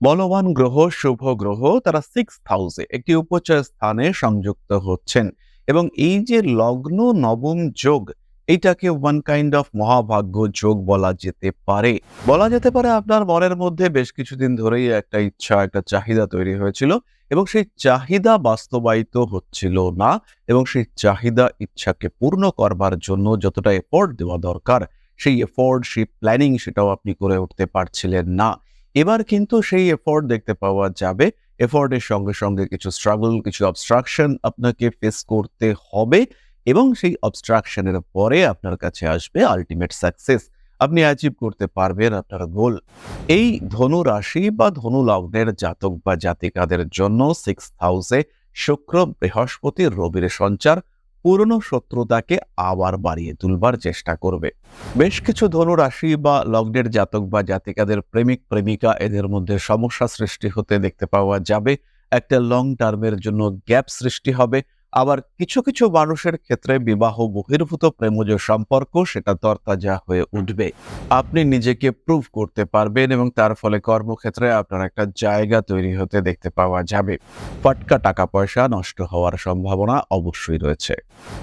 বলবান গ্রহ, শুভ গ্রহ, তারা সিক্স হাউসে একটি উপচয় স্থানে সংযুক্ত হচ্ছেন। এবং এই যে লগ্ন নবম যোগ এইটাকে ওয়ান কাইন্ড অফ মহাভাগ্য যোগ বলা যেতে পারে। বলা যেতে পারে আপনার মনের মধ্যে বেশ কিছুদিন ধরেই একটা ইচ্ছা, একটা চাহিদা তৈরি হয়েছিল এবং সেই চাহিদা বাস্তবায়িত হচ্ছিল না এবং সেই চাহিদা ইচ্ছাকে পূর্ণ করবার জন্য যতটা এফোর্ট দেওয়া দরকার, সেই এফোর্ট সেই প্ল্যানিং সেটাও আপনি করে উঠতে পারছিলেন না। এবার কিন্তু সেই এফোর্ট দেখতে পাওয়া যাবে। এফোর্টের সঙ্গে সঙ্গে কিছু স্ট্রাগল কিছু অবস্ট্রাকশন আপনাকে ফেস করতে হবে এবং সেই অবস্ট্রাকশনের পরে আপনার কাছে আসবে আলটিমেট সাকসেস আপনি অ্যাচিভ করতে পারবেন আপনার গোল এই ধনু রাশি বা ধনু লগ্নের জাতক বা জাতিকাদের জন্য সিক্স হাউসে শুক্র, বৃহস্পতি, রবির সঞ্চার পুরনো শত্রুতাকে আবার বাড়িয়ে তুলবার চেষ্টা করবে। বেশ কিছু ধনুরাশি বা লগ্নের জাতক বা জাতিকাদের প্রেমিক, প্রেমিকা এদের মধ্যে সমস্যা সৃষ্টি হতে দেখতে পাওয়া যাবে। একটা লং টার্মের জন্য গ্যাপ সৃষ্টি হবে। আবার কিছু কিছু মানুষের ক্ষেত্রে বিবাহ বহির্ভূত প্রেম যে সম্পর্ক সেটা তরতাজা হয়ে উঠবে। আপনি নিজেকে প্রুভ করতে পারবেন এবং তার ফলে কর্মক্ষেত্রে আপনার একটা জায়গা তৈরি হতে দেখতে পাওয়া যাবে। ফটকা টাকা পয়সা নষ্ট হওয়ার সম্ভাবনা অবশ্যই রয়েছে।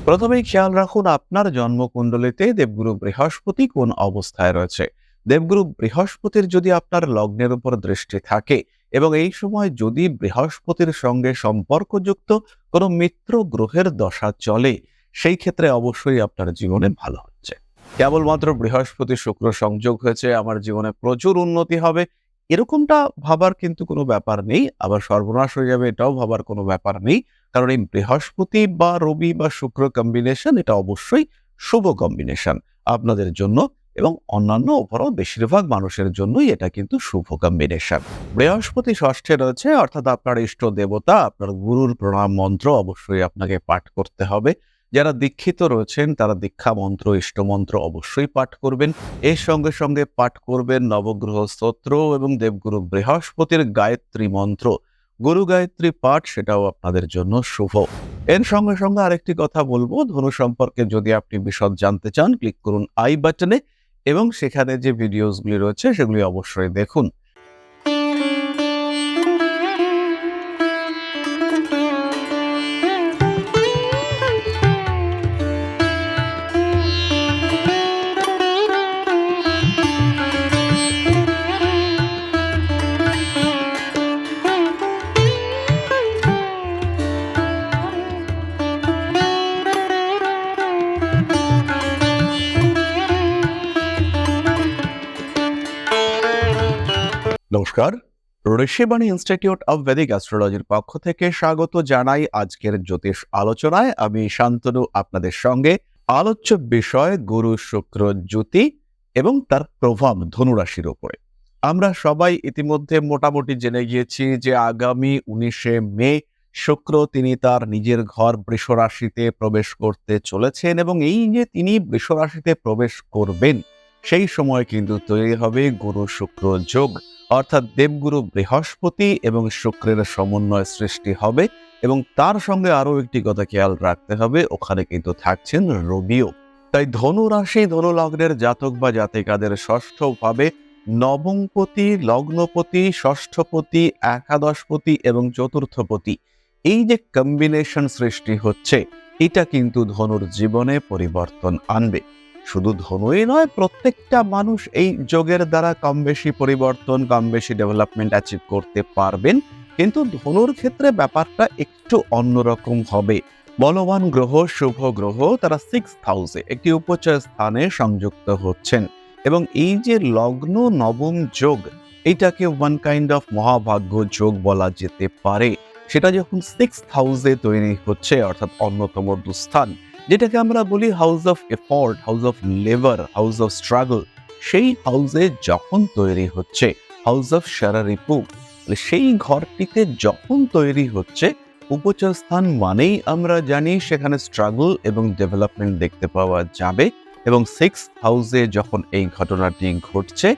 প্রথমেই খেয়াল রাখুন আপনার জন্মকুণ্ডলিতে দেবগুরু বৃহস্পতি কোন অবস্থায় রয়েছে। দেবগুরু বৃহস্পতির যদি আপনার লগ্নের উপর দৃষ্টি থাকে এবং এই সময় যদি বৃহস্পতির সঙ্গে সম্পর্কযুক্ত কোনো মিত্র গ্রহের দশা চলে, সেই ক্ষেত্রে অবশ্যই আপনার জীবনে ভালো হচ্ছে। কেবলমাত্র বৃহস্পতি শুক্র সংযোগ হয়েছে, আমার জীবনে প্রচুর উন্নতি হবে, এরকমটা ভাবার কিন্তু কোনো ব্যাপার নেই, আবার সর্বনাশ হয়ে যাবে এটাও ভাবার কোনো ব্যাপার নেই, কারণ এই বৃহস্পতি বা রবি বা শুক্র কম্বিনেশন এটা অবশ্যই শুভ কম্বিনেশন আপনাদের জন্য এবং অন্যান্য ওভারঅল বেশিরভাগ মানুষের জন্যই এটা কিন্তু শুভ কম্বিনেশন বৃহস্পতি ষষ্ঠে রয়েছে, অর্থাৎ আপনার ইষ্ট দেবতা, আপনার গুরুর প্রণাম মন্ত্র অবশ্যই আপনাকে পাঠ করতে হবে। যারা দীক্ষিত রয়েছেন, তারা দীক্ষা মন্ত্র, ইষ্ট মন্ত্র অবশ্যই পাঠ করবেন। এর সঙ্গে সঙ্গে পাঠ করবেন নবগ্রহ স্তোত্র এবং দেবগুরু বৃহস্পতির গায়ত্রী মন্ত্র। গুরু গায়ত্রী পাঠ সেটাও আপনাদের জন্য শুভ। এর সঙ্গে সঙ্গে আরেকটি কথা বলব, ধনু সম্পর্কে যদি আপনি বিশদ জানতে চান, ক্লিক করুন আই বাটনে। এবং সেখানে যে ভিডিওসগুলি রয়েছে সেগুলি অবশ্যই দেখুন। নমস্কার। ঋষিবাণী ইনস্টিটিউট অব ভেদিক অ্যাস্ট্রোলজির পক্ষ থেকে স্বাগত জানাই আজকের জ্যোতিষ আলোচনায়। আমি শান্তনু, আপনাদের সঙ্গে আলোচ্য বিষয় গুরু, শুক্র, জ্যোতি এবং তার প্রভাব ধনুরাশির উপরে। আমরা সবাই ইতিমধ্যে মোটামুটি জেনে গিয়েছি যে আগামী উনিশে মে শুক্র তিনি তার নিজের ঘর বৃষ রাশিতে প্রবেশ করতে চলেছেন এবং এই যে তিনি বৃষ রাশিতে প্রবেশ করবেন, সেই সময় কিন্তু তৈরি হবে গুরু, শুক্র যোগ। অর্থাৎ দেবগুরু বৃহস্পতি এবং শুক্রের সমন্বয় সৃষ্টি হবে এবং তার সঙ্গে আরও একটি কথা খেয়াল রাখতে হবে, ওখানে কিন্তু থাকছেন রবিও। তাই ধনু রাশি, ধনু লগ্নের জাতক বা জাতিকাদের ষষ্ঠ ভাবে নবমপতি, লগ্নপতি, ষষ্ঠপতি, একাদশপতি এবং চতুর্থপতি, এই যে কম্বিনেশন সৃষ্টি হচ্ছে, এটা কিন্তু ধনুর জীবনে পরিবর্তন আনবে। শুধু ধনুই নয়, প্রত্যেকটা মানুষ এই যোগের দ্বারা কম বেশি পরিবর্তন, কম বেশি ডেভেলপমেন্ট অ্যাচিভ করতে পারবেন। কিন্তু ধনুর ক্ষেত্রে ব্যাপারটা একটু অন্যরকম হবে। বলবান গ্রহ, শুভ গ্রহ, তারা সিক্স হাউসে একটি উপচয় স্থানে সংযুক্ত হচ্ছেন। এবং এই যে লগ্ন, নবম যোগ, এইটাকে ওয়ান কাইন্ড অফ মহাভাগ্য যোগ বলা যেতে পারে। সেটা যখন সিক্স হাউসে তৈরি হচ্ছে, অর্থাৎ অন্যতম দুস্থান যেটাকে আমরা বলি house of effort house of labour house of struggle সেই হাউসে যখন তৈরি হচ্ছে হাউস অফ সারারিপু সেই ঘরটিতে যখন তৈরি হচ্ছে উপচয় স্থান মানেই আমরা জানি সেখানে স্ট্রাগল এবং ডেভেলপমেন্ট দেখতে পাওয়া যাবে এবং সিক্স হাউসে যখন এই ঘটনাটি ঘটছে,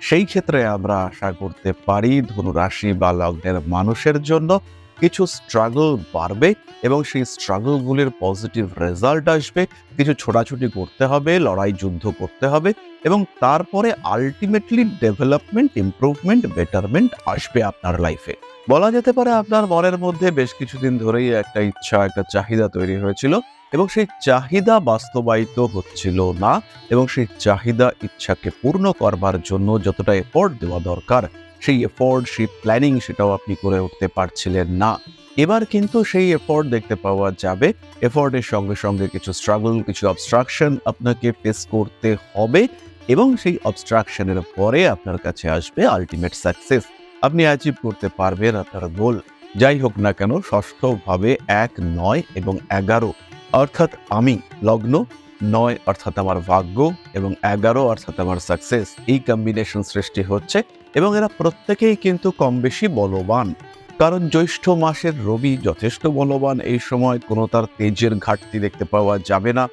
সেই ক্ষেত্রে আমরা আশা করতে পারি ধনুরাশি বা লগ্নের মানুষের জন্য কিছু স্ট্রাগল বাড়বে এবং সেই স্ট্রাগলগুলির পজিটিভ রেজাল্ট আসবে। কিছু ছোটাছুটি করতে হবে, লড়াই যুদ্ধ করতে হবে এবং তারপরে আলটিমেটলি ডেভেলপমেন্ট ইমপ্রুভমেন্ট বেটারমেন্ট আসবে আপনার লাইফে বলা যেতে পারে আপনার মনের মধ্যে বেশ কিছুদিন ধরেই একটা ইচ্ছা, একটা চাহিদা তৈরি হয়েছিল এবং সেই চাহিদা বাস্তবায়িত হচ্ছিল না এবং সেই চাহিদা ইচ্ছাকে পূর্ণ করবার জন্য যতটা এফোর্ট দেওয়া দরকার সেই এফোর্ট সেই প্ল্যানিং সেটাও আপনি করে উঠতে পারছিলেন না। এবার কিন্তু সেই এফোর্ট দেখতে পাওয়া যাবে। এফোর্টের সঙ্গে সঙ্গে কিছু স্ট্রাগল কিছু অবস্ট্রাকশন আপনাকে ফেস করতে হবে এবং সেই অবস্ট্রাকশনের পরে আপনার কাছে আসবে আলটিমেট সাকসেস আপনি অ্যাচিভ করতে পারবেন আপনার গোল যাই হোক না কেন, ষষ্ঠভাবে এক নয় এবং এগারো, অর্থাৎ আমি, লগ্ন নয় অর্থাৎ আমার ভাগ্য এবং এগারো অর্থাৎ আমার সাকসেস এই কম্বিনেশন সৃষ্টি হচ্ছে এবং এরা প্রত্যেকেই কিন্তু কম বেশি বলবান। কারণ জ্যৈষ্ঠ মাসের রবি যথেষ্ট বলবান। এই সময় কোনো তার তেজের ঘাটতি দেখতে পাওয়া যাবে না।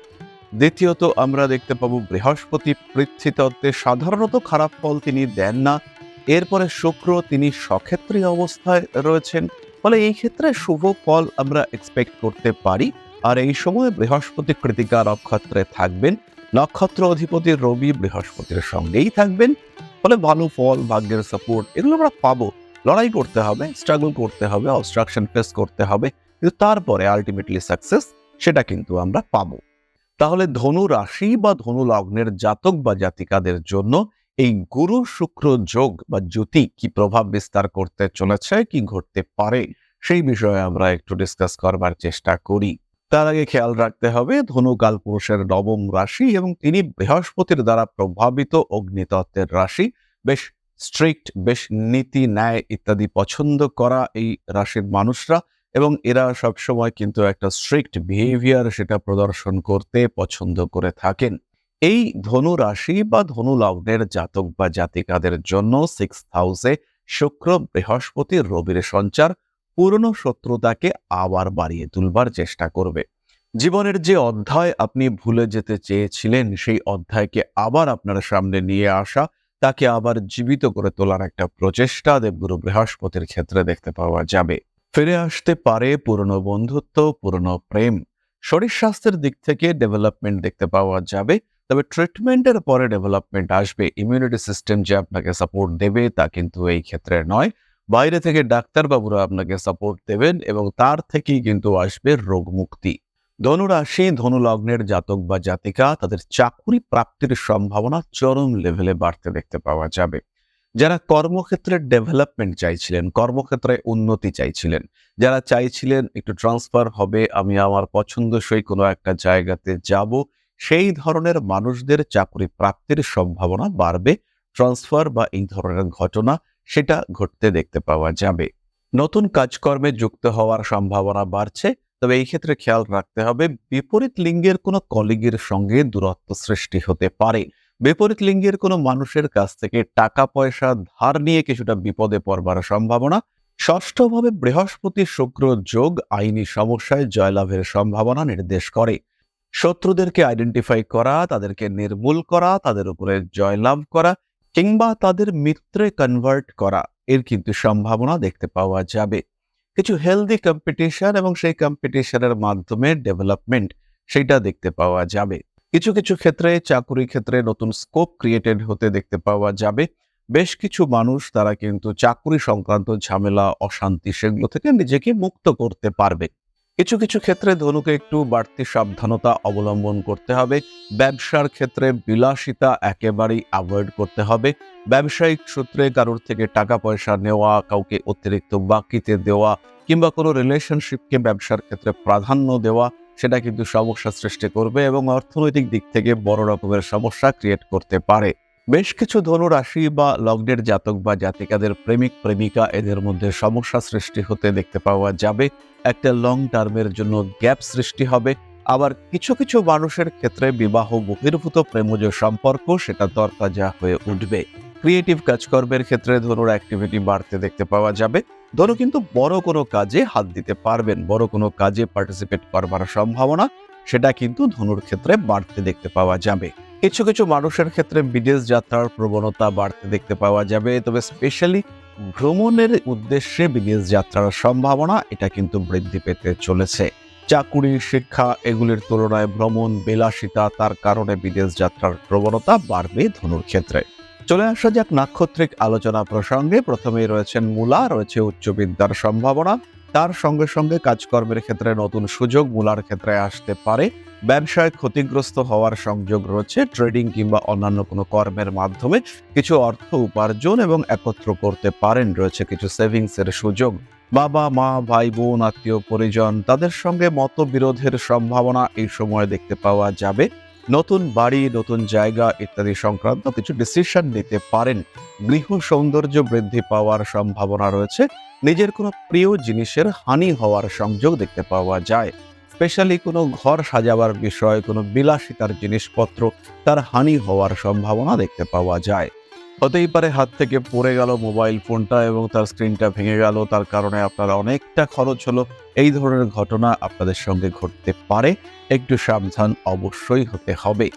দ্বিতীয়ত, আমরা দেখতে পাবো বৃহস্পতি পৃথ্বীতত্ত্বে সাধারণত খারাপ ফল তিনি দেন না। এরপরে শুক্র তিনি সক্ষেত্রী অবস্থায় রয়েছেন। ফলে এই ক্ষেত্রে শুভ ফল আমরা এক্সপেক্ট করতে পারি। আর এই সময় বৃহস্পতি কৃতিকা নক্ষত্রে থাকবেন। নক্ষত্র অধিপতি রবি বৃহস্পতির সঙ্গেই থাকবেন। ফলে ভালো ফল, ভাগ্যের সাপোর্ট এগুলো আমরা পাবো। লড়াই করতে হবে স্ট্রাগল করতে হবে অবস্ট্রাকশন ফেস করতে হবে। কিন্তু তারপরে আলটিমেটলি সাকসেস সেটা কিন্তু আমরা পাবো। তাহলে ধনু রাশি বা ধনু লগ্নের জাতক বা জাতিকাদের জন্য এই গুরু, শুক্র, যোগ বা জ্যোতি কি প্রভাব বিস্তার করতে চলেছে, কি ঘটতে পারে, সেই বিষয়ে আমরা একটু ডিসকাস করবার চেষ্টা করি। তার আগে খেয়াল রাখতে হবে ধনু কালপুরুষের নবম রাশি এবং তিনি বৃহস্পতির দ্বারা প্রভাবিত অগ্নিতত্ত্বের রাশি। বেশ স্ট্রিক্ট বেশ নীতি, ন্যায় ইত্যাদি পছন্দ করা এই রাশির মানুষরা এবং এরা সবসময় কিন্তু একটা স্ট্রিক্ট বিহেভিয়ার সেটা প্রদর্শন করতে পছন্দ করে থাকেন। এই ধনু রাশি বা ধনু লগ্নের জাতক বা জাতিকাদের জন্য সিক্স হাউসে শুক্র, বৃহস্পতি, রবির সঞ্চার পুরনো শত্রুতাকে আবার বাড়িয়ে তুলবার চেষ্টা করবে। জীবনের যে অধ্যায় আপনি ভুলে যেতে চেয়েছিলেন, সেই অধ্যায়কে আবার আপনার সামনে নিয়ে আসা, তাকে আবার জীবিত করে তোলার একটা প্রচেষ্টা দেবগুরু বৃহস্পতির ক্ষেত্রে দেখতে পাওয়া যাবে। ফিরে আসতে পারে পুরনো বন্ধুত্ব, পুরনো প্রেম। শরীর স্বাস্থ্যের দিক থেকে ডেভেলপমেন্ট দেখতে পাওয়া যাবে, তবে ট্রিটমেন্টের পরে ডেভেলপমেন্ট আসবে। ইমিউনিটি সিস্টেম যে আপনাকে সাপোর্ট দেবে তা কিন্তু এই ক্ষেত্রে নয়। বাইরে থেকে ডাক্তারবাবুরা আপনাকে সাপোর্ট দেবেন এবং তার থেকেই কিন্তু আসবে রোগ মুক্তি। ধনুরাশি ধনু লগ্নের জাতক বা জাতিকা, তাদের চাকুরি প্রাপ্তির সম্ভাবনা চরম লেভেলে বাড়তে দেখতে পাওয়া যাবে। যারা কর্মক্ষেত্রে ডেভেলপমেন্ট চাইছিলেন, কর্মক্ষেত্রে উন্নতি চাইছিলেন, যারা চাইছিলেন একটু ট্রান্সফার হবে, আমি আমার পছন্দসই কোনো একটা জায়গাতে যাব, সেই ধরনের মানুষদের চাকরি প্রাপ্তির সম্ভাবনা বাড়বে। ট্রান্সফার বা এই ধরনের ঘটনা সেটা ঘটতে দেখতে পাওয়া যাবে। নতুন কাজকর্মে যুক্ত হওয়ার সম্ভাবনা বাড়ছে, তবে এই ক্ষেত্রে খেয়াল রাখতে হবে, বিপরীত লিঙ্গের কোনো কলিগের সঙ্গে দূরত্ব সৃষ্টি হতে পারে। বিপরীত লিঙ্গের কোনো মানুষের কাছ থেকে টাকা পয়সা ধার নিয়ে কিছুটা বিপদে পড়বার সম্ভাবনা। ষষ্ঠভাবে বৃহস্পতি শুক্র যোগ আইনি সমস্যায় জয়লাভের সম্ভাবনা নির্দেশ করে। শত্রুদেরকে আইডেন্টিফাই করা, তাদেরকে নির্মূল করা, তাদের উপরে জয়লাভ করা কিংবা তাদের মিত্রে কনভার্ট করা, এর কিন্তু সম্ভাবনা দেখতে পাওয়া যাবে। কিছু হেলদি কম্পিটিশন এবং সেই কম্পিটিশনের মাধ্যমে ডেভেলপমেন্ট সেটা দেখতে পাওয়া যাবে। কিছু কিছু ক্ষেত্রে, চাকুরি ক্ষেত্রে নতুন স্কোপ ক্রিয়েটেড হতে দেখতে পাওয়া যাবে। বেশ কিছু মানুষ তারা কিন্তু চাকুরি সংক্রান্ত ঝামেলা, অশান্তি সেগুলো থেকে নিজেকে মুক্ত করতে পারবে। কিছু কিছু ক্ষেত্রে ধনুকে একটু বাড়তি সাবধানতা অবলম্বন করতে হবে। ব্যবসার ক্ষেত্রে বিলাসিতা একেবারেই অ্যাভয়েড করতে হবে। ব্যবসায়িক সূত্রে কারোর থেকে টাকা পয়সা নেওয়া, কাউকে অতিরিক্ত বাকিতে দেওয়া কিংবা কোনো রিলেশনশিপকে ব্যবসার ক্ষেত্রে প্রাধান্য দেওয়া, সেটা কিন্তু সমস্যা সৃষ্টি করবে এবং অর্থনৈতিক দিক থেকে বড় রকমের সমস্যা ক্রিয়েট করতে পারে। বেশ কিছু ধনু রাশি বা লগ্নের জাতক বা জাতিকাদের প্রেমিক, প্রেমিকা এদের মধ্যে সমস্যা সৃষ্টি হতে দেখতে পাওয়া যাবে। একটা লং টার্মের জন্য গ্যাপ সৃষ্টি হবে। আবার কিছু কিছু মানুষের ক্ষেত্রে বিবাহ, বহির্ভূত প্রেমজ সম্পর্ক সেটা তরতাজা হয়ে উঠবে। ক্রিয়েটিভ কাজকর্মের ক্ষেত্রে ধনুর অ্যাক্টিভিটি বাড়তে দেখতে পাওয়া যাবে। ধনু কিন্তু বড় কোনো কাজে হাত দিতে পারবেন, বড় কোনো কাজে পার্টিসিপেট করবার সম্ভাবনা সেটা কিন্তু ধনুর ক্ষেত্রে বাড়তে দেখতে পাওয়া যাবে। কিছু কিছু মানুষের ক্ষেত্রে বিদেশ যাত্রার প্রবণতা বাড়তে দেখতে পাওয়া যাবে, তবে স্পেশালি ভ্রমণের উদ্দেশ্যে বিদেশ যাত্রার সম্ভাবনা, এটা কিন্তু বৃদ্ধি পেতে চলেছে। চাকুরি, শিক্ষা এগুলির তুলনায় ভ্রমণ বিলাসিতা, তার কারণে বিদেশ যাত্রার প্রবণতা বাড়বে ধনুর ক্ষেত্রে চলে আসা যাক নাক্ষত্রিক আলোচনা প্রসঙ্গে। প্রথমেই রয়েছেন মূলা, রয়েছে উচ্চ বিদ্যার সম্ভাবনা। তার সঙ্গে সঙ্গে কাজকর্মের ক্ষেত্রে নতুন সুযোগ মূলার ক্ষেত্রে আসতে পারে। ব্যবসায় ক্ষতিগ্রস্ত হওয়ার সংযোগ রয়েছে ট্রেডিং কিংবা অন্যান্য কোনো কর্মের মাধ্যমে কিছু অর্থ উপার্জন এবং একত্র করতে পারেন, রয়েছে কিছু সেভিংসের সুযোগ। বাবা, মা, ভাই, বোন, আত্মীয়, পরিজন, তাদের সঙ্গে মতবিরোধের সম্ভাবনা এই সময় দেখতে পাওয়া যাবে। নতুন বাড়ি, নতুন জায়গা ইত্যাদি সংক্রান্ত কিছু ডিসিশন নিতে পারেন। গৃহ সৌন্দর্য বৃদ্ধি পাওয়ার সম্ভাবনা রয়েছে। নিজের কোনো প্রিয় জিনিসের হানি হওয়ার সংযোগ দেখতে পাওয়া যায়। স্পেশালি কোনো ঘর সাজাবার বিষয়, কোনো বিলাসিতার জিনিসপত্র তার হানি হওয়ার সম্ভাবনা দেখতে পাওয়া যায়। হতেই পারে হাত থেকে পড়ে গেল মোবাইল ফোনটা এবং তার স্ক্রিনটা ভেঙে গেল, তার কারণে আপনার অনেকটা খরচ হলো। এই ধরনের ঘটনা আপনাদের সঙ্গে ঘটতে পারে, একটু সাবধান অবশ্যই হতে হবে।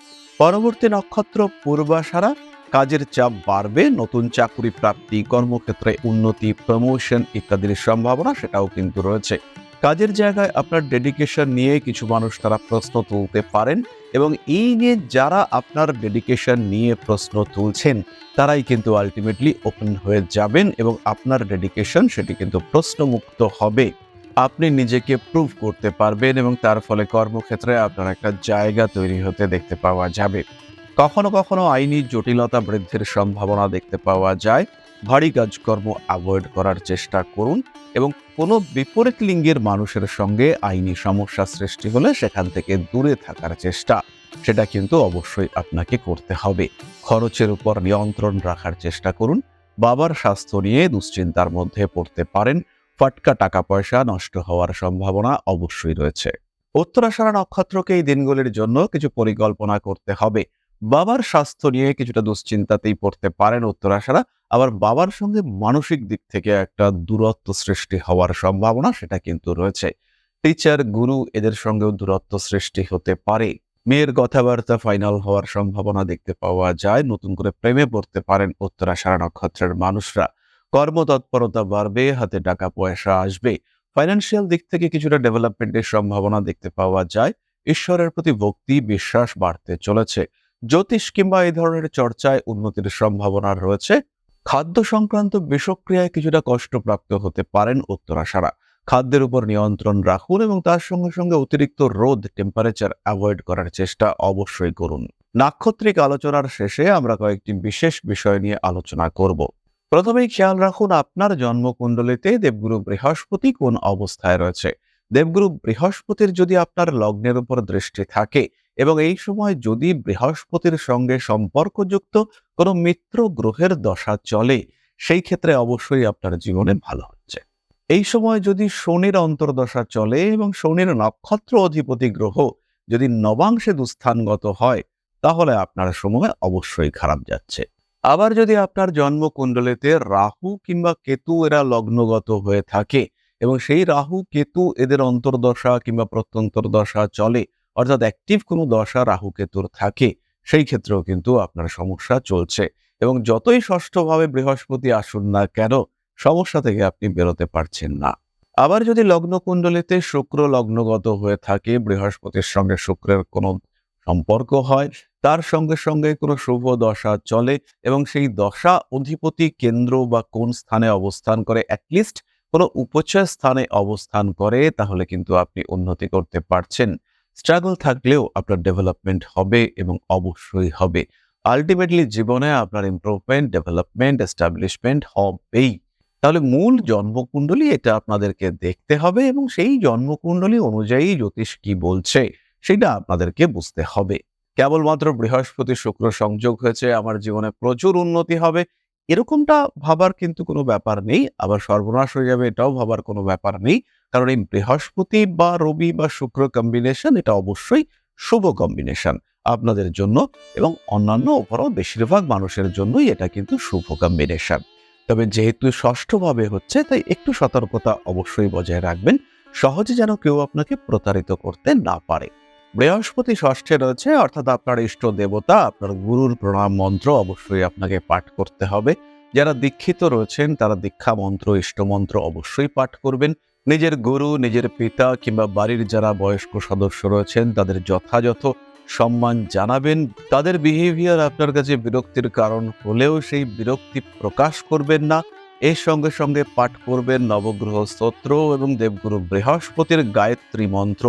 পরবর্তী নক্ষত্র পূর্বাশারা, কাজের চাপ বাড়বে, নতুন চাকুরি প্রাপ্তি, কর্মক্ষেত্রে উন্নতি প্রমোশন ইত্যাদির সম্ভাবনা সেটাও কিন্তু রয়েছে। কাজের জায়গায় আপনার ডেডিকেশন নিয়ে কিছু মানুষ তারা প্রশ্ন তুলতে পারেন এবং এই নিয়ে যারা আপনার ডেডিকেশন নিয়ে প্রশ্ন তুলছেন, তারাই কিন্তু আলটিমেটলি ওপেন হয়ে যাবেন এবং আপনার ডেডিকেশন সেটি কিন্তু প্রশ্নমুক্ত হবে। আপনি নিজেকে প্রুভ করতে পারবেন এবং তার ফলে কর্মক্ষেত্রে আপনার একটা জায়গা তৈরি হতে দেখতে পাওয়া যাবে। কখনো কখনো আইনি জটিলতা বৃদ্ধির সম্ভাবনা দেখতে পাওয়া যায়। ভারী কাজকর্ম অ্যাভয়েড করার চেষ্টা করুন এবং কোনো বিপরীত লিঙ্গের মানুষের সঙ্গে আইনি সমস্যা সৃষ্টি হলে সেখান থেকে দূরে থাকার চেষ্টা। সেটা কিন্তু অবশ্যই আপনাকে করতে হবে। খরচের উপর নিয়ন্ত্রণ রাখার চেষ্টা করুন। বাবার স্বাস্থ্য নিয়ে দুশ্চিন্তার মধ্যে পড়তে পারেন। ফাটকা টাকা পয়সা নষ্ট হওয়ার সম্ভাবনা অবশ্যই রয়েছে। উত্তরাষাঢ়া নক্ষত্রকে এই দিনগুলির জন্য কিছু পরিকল্পনা করতে হবে। বাবার স্বাস্থ্য নিয়ে কিছুটা দুশ্চিন্তাতেই পড়তে পারেন উত্তরাষাঢ়া আবার বাবার সঙ্গে মানসিক দিক থেকে একটা দূরত্ব সৃষ্টি হওয়ার সম্ভাবনা সেটা কিন্তু রয়েছে। টিচার, গুরু এদের সঙ্গেও দূরত্ব সৃষ্টি হতে পারে। মেয়ের কথাবার্তা ফাইনাল হওয়ার সম্ভাবনা দেখতে পাওয়া যায়। নতুন করে প্রেমে পড়তে পারেন উত্তরাষাঢ়া নক্ষত্রের মানুষরা। কর্মতৎপরতা বাড়বে, হাতে টাকা পয়সা আসবে। ফাইন্যান্সিয়াল দিক থেকে কিছুটা ডেভেলপমেন্টের সম্ভাবনা দেখতে পাওয়া যায়। ঈশ্বরের প্রতি ভক্তি, বিশ্বাস বাড়তে চলেছে। জ্যোতিষ কিংবা এই ধরনের চর্চায় উন্নতির সম্ভাবনা রয়েছে। খাদ্য সংক্রান্ত বিষক্রিয়ায় কিছুটা কষ্টপ্রাপ্ত হতে পারেন উত্তরাশারা খাদ্যের উপর নিয়ন্ত্রণ রাখুন এবং তার সঙ্গে সঙ্গে অতিরিক্ত রোদ টেম্পারেচার অ্যাভয়েড করার চেষ্টা অবশ্যই করুন। নাক্ষত্রিক আলোচনার শেষে আমরা কয়েকটি বিশেষ বিষয় নিয়ে আলোচনা করব। প্রথমেই খেয়াল রাখুন আপনার জন্মকুণ্ডলিতে দেবগুরু বৃহস্পতি কোন অবস্থায় রয়েছে। দেবগুরু বৃহস্পতির যদি আপনার লগ্নের উপর দৃষ্টি থাকে এবং এই সময় যদি বৃহস্পতির সঙ্গে সম্পর্কযুক্ত কোনো মিত্র গ্রহের দশা চলে, সেই ক্ষেত্রে অবশ্যই আপনার জীবনে ভালো হচ্ছে। এই সময় যদি শনির অন্তর্দশা চলে এবং শনির নক্ষত্র অধিপতি গ্রহ যদি নবাংশে দুস্থানগত হয়, তাহলে আপনার সময় অবশ্যই খারাপ যাচ্ছে। আবার যদি আপনার জন্মকুণ্ডলিতে রাহু কিংবা কেতু এরা লগ্নগত হয়ে থাকে এবং সেই রাহু, কেতু এদের অন্তর্দশা কিংবা প্রত্যন্তর দশা চলে অর্থাৎ অ্যাক্টিভ কোনো দশা রাহু কেতুর থাকে, সেই ক্ষেত্রেও কিন্তু আপনার সমস্যা চলছে। এবং যতই ষষ্ঠভাবে বৃহস্পতি আসুন না কেন, সমস্যা থেকে আপনি বেরোতে পারছেন না। আবার যদি লগ্ন কুণ্ডলিতে শুক্র লগ্নগত হয়ে থাকে, বৃহস্পতির সঙ্গে শুক্রের কোনো সম্পর্ক হয়, তার সঙ্গে সঙ্গে কোনো শুভ দশা চলে এবং সেই দশা অধিপতি কেন্দ্র বা কোন স্থানে অবস্থান করে অ্যাটলিস্ট কোনো উপচয় স্থানে অবস্থান করে, তাহলে কিন্তু আপনি উন্নতি করতে পারছেন। স্ট্রাগল থাকলেও আপনার ডেভেলপমেন্ট হবে এবং অবশ্যই হবে। আলটিমেটলি জীবনে আপনার ইমপ্রুভমেন্ট ডেভেলপমেন্ট এস্টাবলিশমেন্ট হবেই। তাহলে মূল জন্মকুণ্ডলী এটা আপনাদেরকে দেখতে হবে এবং সেই জন্মকুণ্ডলী অনুযায়ী জ্যোতিষ কি বলছে সেটা আপনাদেরকে বুঝতে হবে। কেবলমাত্র বৃহস্পতি শুক্র সংযোগ হয়েছে, আমার জীবনে প্রচুর উন্নতি হবে। এরকমটা ভাবার কিন্তু কোনো ব্যাপার নেই, আবার সর্বনাশ হয়ে যাবে, এটাও ভাবার কোনো ব্যাপার নেই। কারণ এই বৃহস্পতি বা রবি বা শুক্র কম্বিনেশন এটা অবশ্যই শুভ কম্বিনেশন আপনাদের জন্য এবং অন্যান্য ওভারঅল বেশিরভাগ মানুষের জন্যই এটা কিন্তু শুভ কম্বিনেশন তবে যেহেতু ষষ্ঠভাবে হচ্ছে, তাই একটু সতর্কতা অবশ্যই বজায় রাখবেন, সহজে যেন কেউ আপনাকে প্রতারিত করতে না পারে। বৃহস্পতি ষষ্ঠে রয়েছে, অর্থাৎ আপনার ইষ্ট দেবতা, আপনার গুরুর প্রণাম মন্ত্র অবশ্যই আপনাকে পাঠ করতে হবে। যারা দীক্ষিত রয়েছেন, তারা দীক্ষা মন্ত্র ইষ্টমন্ত্র অবশ্যই পাঠ করবেন। নিজের গুরু, নিজের পিতা কিংবা বাড়ির যারা বয়স্ক সদস্য রয়েছেন, তাদের যথাযথ সম্মান জানাবেন। তাদের বিহেভিয়ার আপনার কাছে বিরক্তির কারণ হলেও সেই বিরক্তি প্রকাশ করবেন না। এর সঙ্গে সঙ্গে পাঠ করবেন নবগ্রহ স্তোত্র এবং দেবগুরু বৃহস্পতির গায়ত্রী মন্ত্র।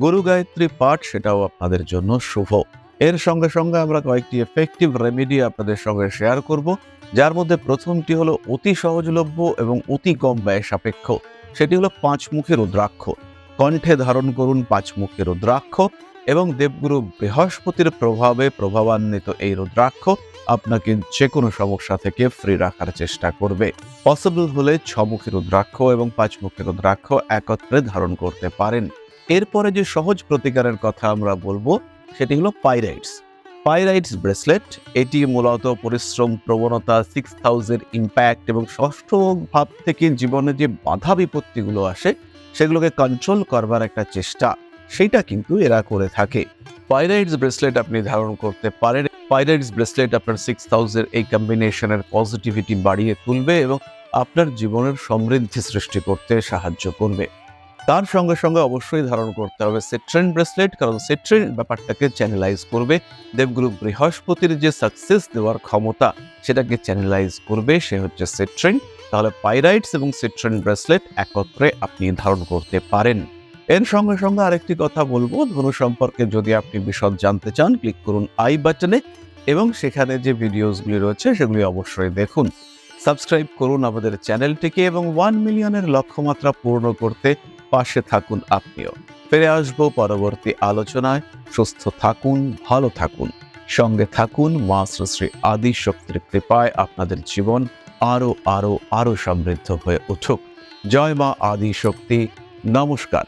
গুরু গায়ত্রী পাঠ সেটাও আপনাদের জন্য শুভ। এর সঙ্গে সঙ্গে আমরা কয়েকটি এফেক্টিভ রেমেডি আপনাদের সঙ্গে শেয়ার করব, যার মধ্যে প্রথমটি হলো অতি সহজলভ্য এবং অতি কম ব্যয় সাপেক্ষ। সেটি হলো পাঁচমুখী রুদ্রাক্ষ। কণ্ঠে ধারণ করুন পাঁচমুখী রুদ্রাক্ষ এবং দেবগুরু বৃহস্পতির প্রভাবে প্রভাবান্বিত এই রুদ্রাক্ষ আপনাকে যে কোনো সমস্যা থেকে ফ্রি রাখার চেষ্টা করবে। পসিবল হলে ছমুখী রুদ্রাক্ষ এবং পাঁচমুখী রুদ্রাক্ষ একত্রে ধারণ করতে পারেন। এরপরে যে সহজ প্রতিকারের কথা আমরা বলব, সেটি হলো পাইরাইটস পাইরাইটস ব্রেসলেট এটি মূলত পরিশ্রম, প্রবণতা সিক্স থাউজেন্ড ইম্প্যাক্ট এবং ষষ্ঠ ভাব থেকে জীবনে যে বাধা বিপত্তিগুলো আসে, সেগুলোকে কন্ট্রোল করবার একটা চেষ্টা। সেটা কিন্তু এরা করে থাকে। পাইরাইটস ব্রেসলেট আপনি ধারণ করতে পারেন। পাইরাইটস ব্রেসলেট আপনার সিক্স থাউজেন্ড এই কম্বিনেশনের পজিটিভিটি বাড়িয়ে তুলবে এবং আপনার জীবনের সমৃদ্ধি সৃষ্টি করতে সাহায্য করবে। তার সঙ্গে সঙ্গে অবশ্যই ধারণ করতে হবে সেট্রেন ব্রেসলেট কারণ সেট্রেন ব্যাপারটাকে চ্যানেলাইজ করবে। দেবগুরু বৃহস্পতির যে সাকসেস দেওয়ার ক্ষমতা, সেটাকে চ্যানেলাইজ করবে, সে হচ্ছে সেট্রেন তাহলে পাইরাইটস এবং সেট্রেন ব্রেসলেট একত্রে আপনি ধারণ করতে পারেন। এর সঙ্গে সঙ্গে আরেকটি কথা বলব, ধনু সম্পর্কে যদি আপনি বিশদ জানতে চান ক্লিক করুন আই বাটনে এবং সেখানে যে ভিডিওসগুলি রয়েছে, সেগুলি অবশ্যই দেখুন। সাবস্ক্রাইব করুন আমাদের চ্যানেলটিকে এবং ওয়ান মিলিয়নের লক্ষ্যমাত্রা পূর্ণ করতে পাশে থাকুন আপনিও। ফিরে আসব পরবর্তী আলোচনায়। সুস্থ থাকুন, ভালো থাকুন। সঙ্গে থাকুন মা শ্রী আদি শক্তির কৃপায় আপনাদের জীবন আরও আরও আরও সমৃদ্ধ হয়ে উঠুক। জয় মা আদি শক্তি। নমস্কার।